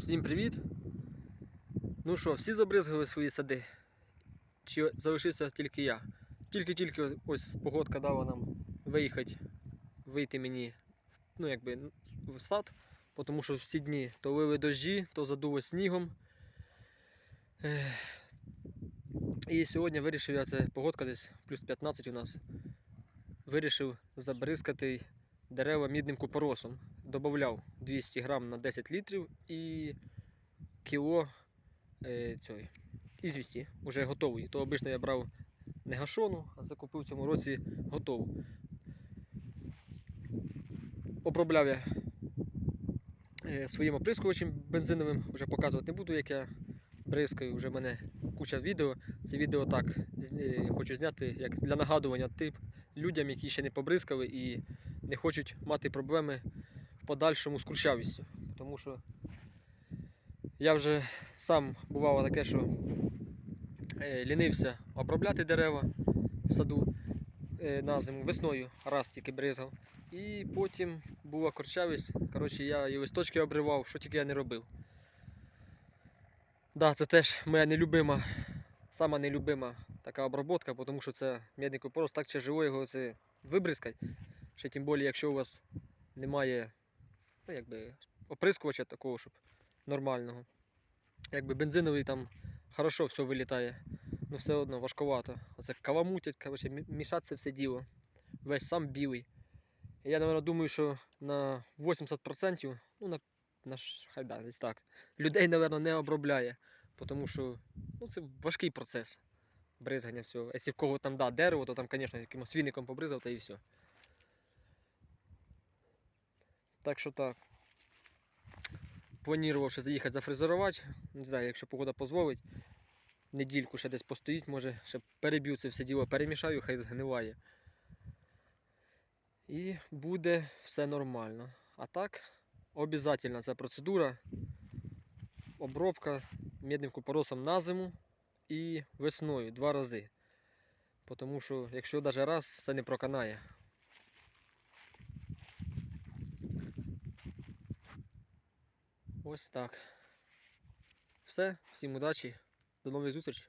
Всім привіт! Ну що, всі забризгали свої сади? Чи залишився тільки я? Тільки-тільки ось погодка дала нам виїхати, вийти мені ну, якби, в сад, тому що всі дні то лили дощі, то задуло снігом. І сьогодні вирішив я це погодка десь плюс 15 у нас. Вирішив забризкати дерева мідним купоросом. Добавляв 200 грам на 10 літрів і кіло е, цієї ізвісті, вже готової. То обично я брав не гашону, а закупив в цьому році готову. Обробляв я е, своїм оприскувачем бензиновим, вже показувати не буду, як я бризкаю, вже в мене куча відео. Це відео так е, хочу зняти як для нагадування тип людям, які ще не побризкали і не хочуть мати проблеми подальшому з курчавістю. Тому що я вже сам бувало таке, що е, лінився обробляти дерева в саду е, на зиму, весною раз тільки бризгав. І потім була корчавість. Коротше, я і листочки обривав, що тільки я не робив. Да, це теж моя нелюбима, сама нелюбима така обробка, тому що це медний купорос, так тяжело його це вибризкати. Ще тим більше, якщо у вас немає якби, оприскувача такого, щоб нормального. Якби бензиновий там хорошо все вилітає, ну все одно важкувато. Оце каламутять, коротше, мі- все діло. Весь сам білий. Я, напевно, думаю, що на 80%, ну на, на хай да, десь так, людей, напевно, не обробляє. Тому що ну, це важкий процес бризгання всього. Якщо в кого там да, дерево, то там, звісно, якимось свійником побризав та і все. Так що так. Планував ще заїхати зафрезерувати. Не знаю, якщо погода дозволить. Недільку ще десь постоїть, може ще переб'ю це все діло, перемішаю, хай згниває. І буде все нормально. А так, обов'язательна ця процедура. Обробка медним купоросом на зиму і весною два рази. Тому що якщо навіть раз, це не проканає. Ось так. Все, всім удачі, до нових зустрічей.